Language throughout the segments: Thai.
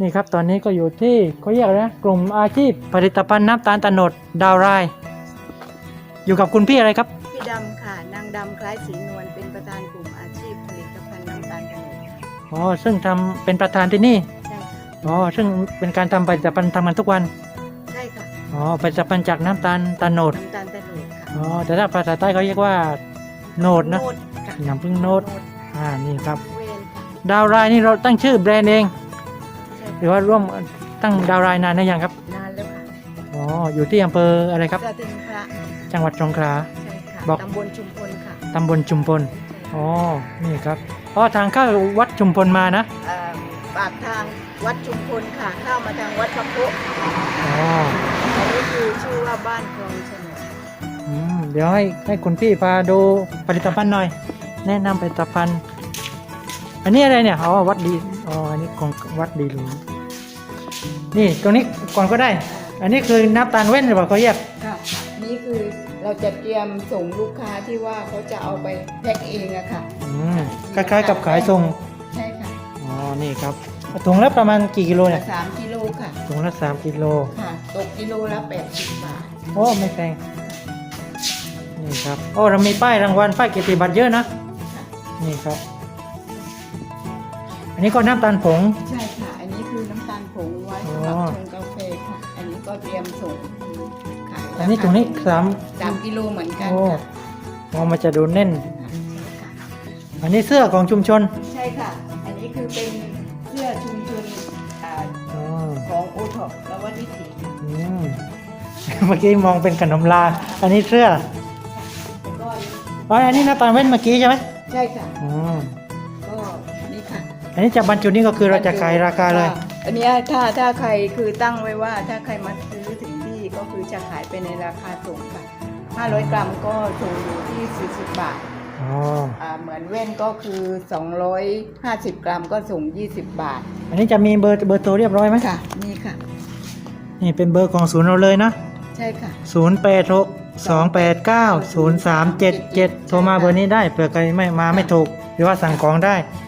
นี่ครับตอนนี้ก็อยู่ที่เขาเรียกอะไรนะกลุ่มอาชีพผลิตภัณฑ์น้ำตาลตะโนดดาวไราย อยู่กับคุณพี่อะไรครับ พี่ดำค่ะ นางดำคล้ายสีนวลเป็นประธานกลุ่มอาชีพผลิตภัณฑ์น้ำตาลกระโดดค่ะอ๋อซึ่งทำเป็นประธานที่นี่ใช่ค่ะอ๋อซึ่งเป็นการทำผลิตภัณฑ์ทำกันทุกวันใช่ค่ะอ๋อผลิตภัณฑ์จากน้ำตาลตะโนดน้ำตาลกระโดดค่ะอ๋อแต่ถ้าภาษาใต้เขาเรียกว่าโนดนะโนดค่ะน้ำพึ่งโนดอ่านี่ครับ เวนค่ะ ดาวไรายนี่เราตั้งชื่อแบรนด์เองใช่ หรือว่าร่วมตั้งดาวไรายนานหรือยังครับ นานแล้วค่ะอ๋ออยู่ที่อำเภออะไรครับสะตึงพระจังหวัดสงขลา ใช่ค่ะบอก ตำบลชุมพลค่ะตำบลจุมพลใช่อ๋อนี่ครับอ๋อทางเข้าวัดชุมพลมานะเอ่อปากทางวัดชุมพลค่ะ เข้ามาทางวัดพระพุอ๋ออันนี้คือชื่อว่าบ้านคลองฉนดอืมเดี๋ยวให้ให้คุณพี่พาดูผลิตภัณฑ์หน่อย แนะนำผลิตภัณฑ์ อันนี้อะไรเนี่ยอ๋อวัดดี อ๋ออันนี้ของวัดดีหลวงนี่ตรงนี้ก่อนก็ได้ อันนี้คือน้ำตาลเว้นหรือเปล่าเขาเรียกค่ะนี่คือเราจะเตรียมส่งลูกค้าที่ว่าเขาจะเอาไปแพ็คเองอะค่ะ อืมคล้ายๆ กับขายส่งใช่ค่ะอ๋อนี่ครับถุงละประมาณกี่กิโลเนี่ยสามกิโลค่ะถุงละสามกิโลค่ะตกกิโลละแปดสิบบาทโอ้ไม่แพงนี่ครับโอ้เรามีป้ายรางวัลป้ายเกียรติบัตรเยอะนะค่ะนี่ครับ อันนี้ก็น้ำตาลผง ใช่ค่ะ อันนี้คือน้ำตาลผงไว้สำหรับชงกาแฟค่ะ อันนี้ก็เตรียมส่งขายอันนี้ถุงนี้สามสามกิโลเหมือนกันโอ้ค่ะมองมันจะดูแน่นใช่ค่ะอันนี้เสื้อของชุมชนใช่ค่ะ อันนี้คือเป็นเสื้อชุมชนอ่าอ๋อของโอท็อปนวัดวิถีอืม เมื่อกี้มองเป็นขนมลา อันนี้เสื้อแล้วก็อ๋ออันนี้น้ำตาลเว้นเมื่อกี้ใช่ไหมใช่ค่ะ อืมก็นี่ค่ะ อันนี้จะบรรจุนี่ก็คือเราจะขายราคาเลยะอันเนี้ยถ้าถ้าใครคือตั้งไว้ว่า ถ้าใครมาซื้อถึงที่ก็คือจะขายไปในราคาส่งค่ะ 500 กรัมก็ส่งอยู่ที่ 40 บาทอ๋ออ่าเหมือนเว้นก็คือ 250 กรัมก็ส่ง 20 บาท อันนี้จะมีเบอร์เบอร์โทรเรียบร้อยไหมค่ะนี่ค่ะ นี่เป็นเบอร์ของศูนย์เราเลยนะ ใช่ค่ะ 0 8 6 2 8 9 0 3 7 7 โทรมาเบอร์นี้ได้เผื่อใครไม่มาไม่ถูก หรือว่าสั่งของได้ค่ะ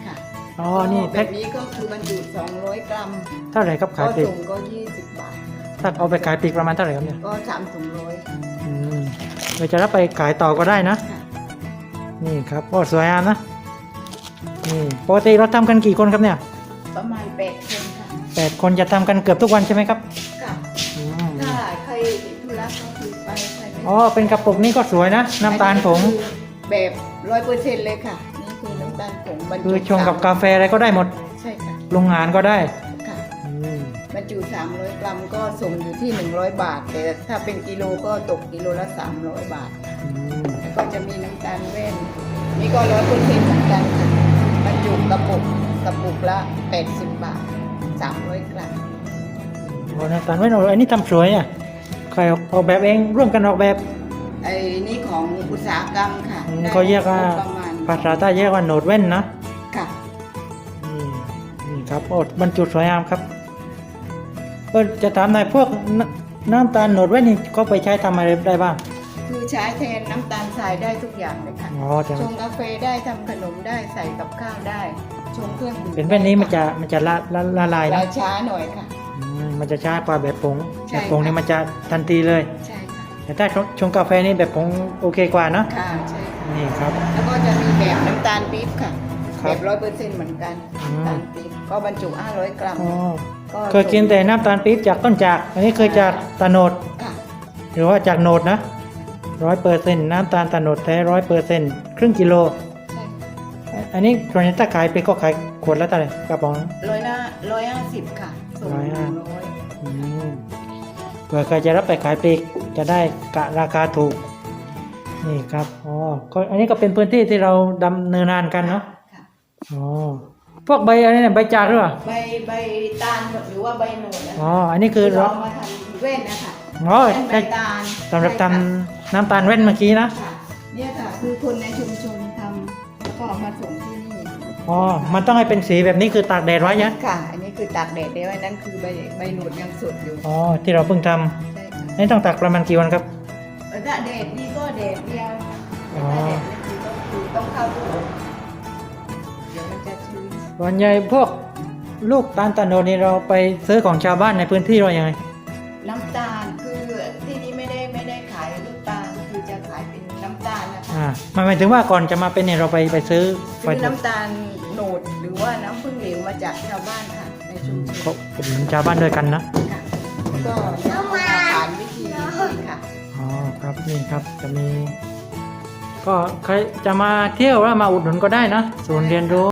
อ๋อ นี่แบแพ็คบนี้ก็คือบรรจุ 200 กรัมเท่าไหร่ครับก็ขายปลีกส่งก็ 20 บาท ถ้าเอาไปขายปลีกประมาณเท่าไหร่ครับเนี่ยก็สามถุงร้อยอืมเราจะรับไปขายต่อก็ได้นะ ค่ะนี่ครับโอ้สวยงามนะ นี่ปกติเราทำกันกี่คนครับเนี่ยประมาณแปดคนค่ะแปดคนจะทำกันเกือบทุกวันใช่ไหมครับค่ะอืมถ้าใครติดธุระก็คือไปใครไม่อ๋อ เป็นกระปุกนี่ก็สวยนะ น้ำตาลผงแบบร้อยเปอร์เซ็นต์เลยค่ะนี่ คือน้ำตาลผงบรรจุคือชงกับสมกาแฟอะไรก็ได้หมด ใช่ค่ะโรงงานก็ได้ค่ะอืมบรรจุ 300 กรัมก็ส่งอยู่ที่ 100 บาท แต่ถ้าเป็นกิโลก็ตกกิโลละ 300 บาท อืมแล้วก็จะมีน้ำตาลแว่นนี่ก็ร้อยเปอร์เซ็นต์เหมือนกันค่ะบรรจุกระปุกกระปุกละ 80 บาท 300 กรัมโอ้น้ำตาลไม่หนอันนี้ทำสวยอะใครออกแบบเองร่วมกันออกแบบ ไอ้นี่ของอุตสาหกรรมค่ะอืมได้เขาเรียกว่าประมาณ ภาษาใต้เรียกว่าโนดเว้นนะค่ะนี่นี่ครับโอ้บรรจุสวยงามครับเออจะถามหน่อยพวกนน้ำตาลโนดเว้นนี่ก็ไปใช้ทำอะไรได้บ้าง คือใช้แทนน้ำตาลทรายได้ทุกอย่างเลยค่ะอ๋อจะชงกาแฟได้ทำขนมได้ใส่กับข้าวได้ชงเครื่องดื่มเป็นแบบนี้มันจะมันจะละละละลายนะลายช้าหน่อยค่ะอืมมันจะช้ากว่าแบบผงใช่แบบผงค่ะ นี่มันจะทันทีเลย ใช่ค่ะแต่ถ้าชงชงกาแฟนี่แบบผงโอเคกว่านะค่ะใช่ค่ะนี่ครับ แล้วก็จะมีแบบน้ำตาลปี๊บค่ะครัแบบบร้อยเปอร์เซ็นต์เหมือนกันอืม น้ำตาลปี๊บก็บรรจุ 500 กรัม อ๋อก็เคยกินแต่น้ำตาลปี๊บจากต้นจาก อันนี้เคยจากตะโนด ค่ะหรือว่าจากโนดนะร้อยเปอร์เซ็นต์น้ำตาลตะโนดแท้ร้อยเปอร์เซ็นต์ครึ่งกิโล ใช่อันนี้ส่วนใหญ่ถ้าขายไปก็ขายขวดละเท่าไหร่กระป๋อง ร้อยละร้อยห้าสิบค่ะส่งร้อยหห้านึ่งร้อย อืมเผื่อใครจะรับไปขายปลีกจะได้กะราคาถูก นี่ครับอ๋อก็อันนี้ก็เป็นพื้นที่ที่เราดำเนินงานกันเนาะค่ะอ๋อพวกใบอะไรเนี่ยใบจากหรือเปล่าใบใบตาลหรือว่าใบโหนดนะอ๋ออันนี้คือที่เราเรามาทำเว้นนะคะอ๋อเป็นใบใช่ตาลสำหรับทใช่ค่ะำน้ำตาลแว่นเมื่อกี้นะ ค่ะเนี่ยค่ะ คือคนในชุมชนทำแล้วก็เอามาส่งที่นี่อ๋อ มันต้องให้เป็นสีแบบนี้คือตากแดดไว้นะค่ะ อันนี้คือตากแดดได้ไว้นั่นคือใบใบหนูดยังสดอยู่อ๋อ ที่เราเพิ่งทใช่ค่ะำนี่ต้องตากประมาณกี่วันครับ เออถ้าแดดนี่ ก็แดดเดียวอ๋อแต่ถ้าแดดไม่ดีก็คือต้องเข้าตู้อบเดี๋ยวมันจะชื้นส่วนใหญ่พวกลูกตาลตะโนดนี่เราไปซื้อของชาวบ้านในพื้นที่เรายังไงน้ำตาลคือที่นี่ไม่ได้ไม่ได้ขายลูกตาลคือจะขายเป็นน้ำตาลนะคะอ่ามันหมายถึงว่าก่อนจะมาเป็นเนี่ยเราไปไปซื้อไปซื้อน้ำตาลโหนดหรือว่าน้ำผึ้งเหลวมาจากชาวบ้านค่ะในชุมชนเขาอุดหนุนชาวบ้านด้วยกันนะ ค่ะก็ยัง ครับนี่ครับจะมี ก็ใครจะมาเที่ยวแล้วมาอุดหนุนก็ได้นะศูนย์เรียนรู้